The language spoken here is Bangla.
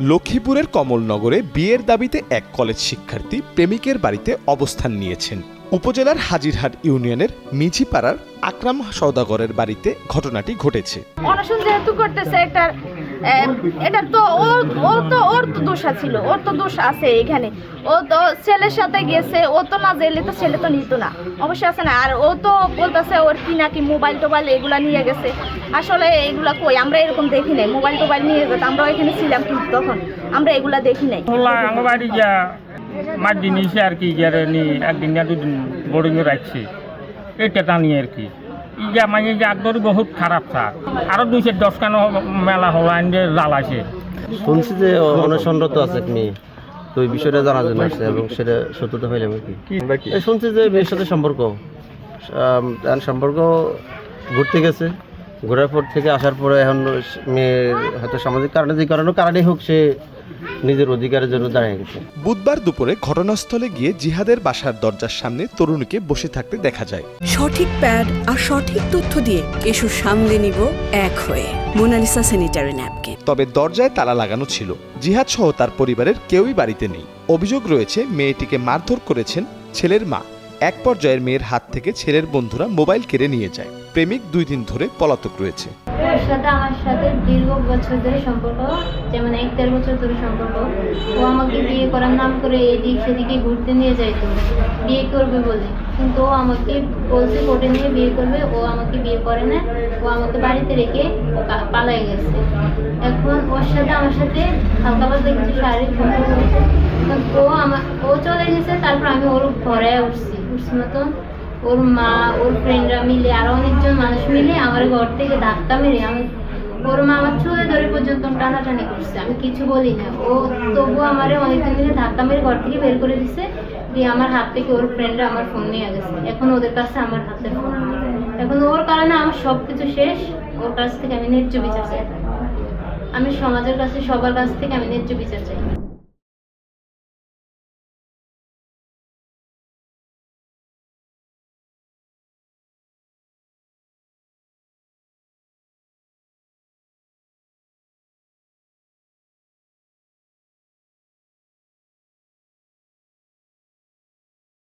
লক্ষ্মীপুরের কমলনগরে বিয়ের দাবিতে এক কলেজ শিক্ষার্থী প্রেমিকের বাড়িতে অবস্থান নিয়েছেন। উপজেলার হাজিরহাট ইউনিয়নের মিঝিপাড়ার আকরাম সৌদাগরের বাড়িতে ঘটনাটি ঘটেছে। এটা তো ও ও তো, ওর তো দোষ ছিল, ওর তো দোষ আছে এখানে। ও তো ছেলের সাথে গেছে, ও তো না জেলে তো ছেলে তো নিত না। অবশ্যই আছে না, আর ও তো বলতেছে ওর কি নাকি মোবাইল টোবাইল এগুলা নিয়ে গেছে। আসলে এগুলা কই, আমরা এরকম দেখি নাই, মোবাইল টোবাইল নিয়ে যেত আমরা এখানে ছিলাম কিন্তু তখন, আমরা এগুলা দেখি নাই। মার জিনিসে আর কি একদিন দুদিন রাখছি, এটা তা নিয়ে আর কি। ইয়া মানে বহুত খারাপ থাক আরও দুইশো দশ খানো মেলা হলো আইন যে জ্বালাইছে। শুনছি যে অনশনরত আছে মেয়ে তো ওই বিষয়টা জানার জন্য আসছে এবং সেটা সত্যতা হইলাম আর কি? শুনছি যে মেয়ের সাথে সম্পর্ক সম্পর্ক ঘুরতে গেছে। ঘোরার পর থেকে আসার পরে এখন মেয়ের হয়তো সামাজিক কারণে যে কারণে কারণেই হোক সে নিজের অধিকারের জন্য দাঁড়িয়ে গেছে। বুধবার দুপুরে ঘটনাস্থলে গিয়ে জিহাদের বাসার দরজার সামনে তরুণীকে বসে থাকতে দেখা যায়। সঠিক প্যাড আর সঠিক তথ্য দিয়ে এসব সামলে নিব এক হয়ে। Monalisa sanitary napkin. তবে দরজায় তালা লাগানো ছিল। জিহাদ সহ তার পরিবারের কেউই বাড়িতে নেই। অভিযোগ রয়েছে মেয়েটিকে মারধর করেছেন ছেলের মা। এক পর্যায়ের মেয়ের হাত থেকে ছেলের বন্ধুরা মোবাইল কেড়ে নিয়ে যায়। প্রেমিক দুই দিন ধরে পলাতক রয়েছে। ওর সাথে আমার সাথে দীর্ঘ বছর ধরে সম্পর্ক, যেমন এক দেড় বছর ধরে সম্পর্ক। ও আমাকে বিয়ে করার নাম করে এদিক সেদিকে ঘুরতে নিয়ে যাইতো, বিয়ে করবে বলে। কিন্তু ও আমাকে বলছে কোর্টে নিয়ে বিয়ে করবে, ও আমাকে বিয়ে করে না, ও আমাকে বাড়িতে রেখে পালাই গেছে। এখন ওর সাথে আমার সাথে হালকা পাতলা কিছু শারীরিক সম্পর্ক ও আমার ও চলে গেছে, তারপর আমি ওর ঘরে উঠছি উঠছি মতন ওর মা, ওর ফ্রেন্ডরা মিলে, আরও অনেকজন মানুষ মিলে আমার ঘর থেকে ধাক্কা মেরে আমি ওর মা আমার চুলে ধরে পর্যন্ত টানাটানি করছে। আমি কিছু বলি না। ও তবু আমার অনেকজন মিলে ধাক্কা মেরে ঘর থেকে বের করে দিছে, দিয়ে আমার হাত থেকে ওর ফ্রেন্ডরা আমার ফোন নিয়ে গেছে। এখন ওদের কাছে আমার হাতে ফোন এখন ওর কারণে আমার সব কিছু শেষ। ওর কাছ থেকে আমি ন্যায্য বিচার চাই। আমি সমাজের কাছে, সবার কাছ থেকে আমি ন্যায্য বিচার চাই।